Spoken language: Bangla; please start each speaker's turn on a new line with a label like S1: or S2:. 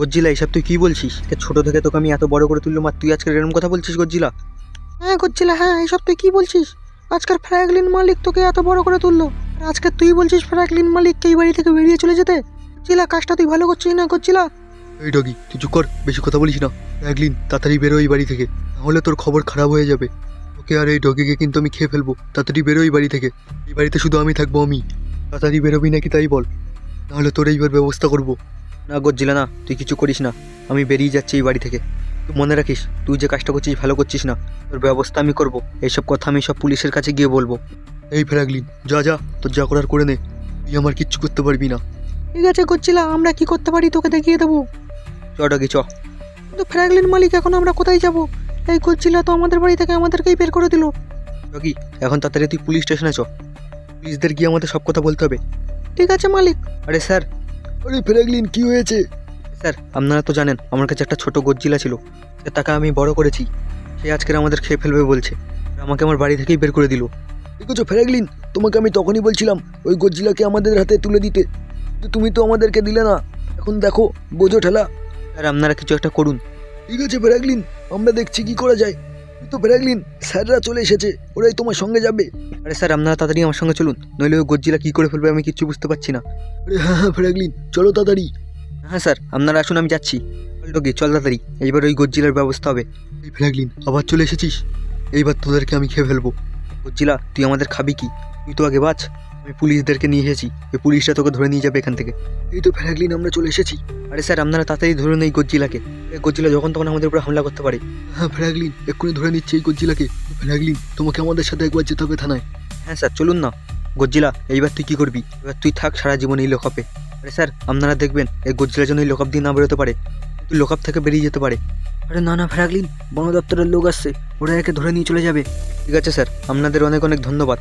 S1: গজ্জিলা এসব তুই কি বলছিস? ছোট থেকে তোকে আমি এত বড় করে তুললাম আর তুই আজকে এরকম কথা বলছিস গজ্জিলা?
S2: হ্যাঁ করছিলা হ্যাঁ এইসব তুই কি বলছিস? আজকের ফ্র্যাঙ্কলিন মালিক তোকে এত বড় করে তুললো। আর আজকে তুই বলছিস ফ্র্যাঙ্কলিন মালিককে এই বাড়ি থেকে বেরিয়ে চলে যেতে? চিলা কাজটা তুই ভালো করছিস না করছিলা
S1: এই ডগি তুই চুপ কর বেশি কথা বলিস না। একলিন তাড়াতাড়ি বেরো এই বাড়ি থেকে নাহলে তোর খবর খারাপ হয়ে যাবে। ওকে আর এই ডগিকে কিন্তু আমি খেয়ে ফেলব। তাড়াতাড়ি বেরো এই বাড়ি থেকে। এই বাড়িতে শুধু আমি থাকব আমি। তাড়াতাড়ি বেরোবি নাকি তাই বল। নাহলে তোর এইবার ব্যবস্থা করব। না গজ্জিলা না তুই কিছু করিস না। আমি বেরিয়ে যাচ্ছি এই বাড়ি থেকে। তুই মনে রাখিস তুই যে কাজটা করছিস ভালো করছিস না। তোর ব্যবস্থা আমি করব। এইসব কথা আমি সব পুলিশের কাছে গিয়ে বলব। এই ফ্র্যাগলিন যা যা তোর যা করার করে নে। তুই আমার কিচ্ছু করতে পারবি না।
S2: ঠিক আছে করছিলা আমরা কি করতে পারি তোকে দেখিয়ে দেবো?
S1: চ ডগি চ।
S2: কিন্তু ফ্র্যাঙ্কলিন মালিক এখন আমরা কোথায় যাব? এই করছিলা তো আমাদের বাড়ি থেকে আমাদেরকেই বের করে দিল।
S1: ডগি এখন তাড়াতাড়ি তুই পুলিশ স্টেশনে চ। পুলিশদের গিয়ে আমাদের সব কথা বলতে হবে।
S2: ঠিক আছে মালিক।
S1: আরে স্যার আরে ফ্র্যাগলিন কি হয়েছে? স্যার আপনারা তো জানেন আমার কাছে একটা ছোট গজ্জিলা ছিল। সে তাকে আমি বড় করেছি। সে আজকের আমাদের খেয়ে ফেলবে বলছে। আমাকে আমার বাড়ি থেকেই বের করে দিল। দেখেছ ফ্র্যাগলিন তোমাকে আমি তখনই বলছিলাম ওই গজ্জিলাকে আমাদের হাতে তুলে দিতে। তুমি তো আমাদেরকে দিলে না। এখন দেখো বোঝো ঠেলা। স্যার আপনারা কিছু একটা করুন। ঠিক আছে ফ্র্যাগলিন আমরা দেখছি কি করা যায়। তো ফ্র্যাগলিন স্যাররা চলে এসেছে ওরাই তোমার সঙ্গে যাবে। আরে স্যার আপনারা তাড়াতাড়ি আমার সঙ্গে চলুন নইলে ওই গজ্জিলা কী করে ফেলবে আমি কিচ্ছু বুঝতে পারছি না। আরে হ্যাঁ হ্যাঁ ফ্র্যাগলিন চলো তাড়াতাড়ি। হ্যাঁ স্যার আপনারা আসুন আমি যাচ্ছি। চল ডগি চল তাড়াতাড়ি এইবার ওই গজ্জিলার ব্যবস্থা হবে। এই ফ্র্যাগলিন আবার চলে এসেছিস? এইবার তোদেরকে আমি খেয়ে ফেলব। গজ্জিলা তুই আমাদের খাবি কি? তুই তো আগে বাঁচ আমি পুলিশদেরকে নিয়ে এসেছি ওই পুলিশটা তোকে ধরে নিয়ে যাবে এখান থেকে। এই তো ফ্র্যাগলিন আমরা চলে এসেছি। আরে স্যার আপনারা তাড়াতাড়ি ধরুন এই গজ্জিলাকে। এই গজ্জিলা যখন তখন আমাদের উপরে হামলা করতে পারে। হ্যাঁ ফ্র্যাগলিন এক্ষুনি ধরে নিচ্ছি এই গজ্জিলাকে ফ্র্যাগলিন তোমাকে আমাদের সাথে একবার যেতে হবে থানায়। হ্যাঁ স্যার চলুন না। গজ্জিলা এইবার তুই কি করবি? এবার তুই থাক সারা জীবন এই লোকআপে আরে স্যার আপনারা দেখবেন এই গজ্জিলার জন্য এই লোকআপ দিয়ে না বেরোতে পারে। তুই লোকআপ থেকে বেরিয়ে যেতে পারে। আরে না না ফ্র্যাগলিন বন দপ্তরের লোক আসছে। ওরা একে ধরে নিয়ে চলে যাবে। ঠিক আছে স্যার আপনাদের অনেক অনেক ধন্যবাদ।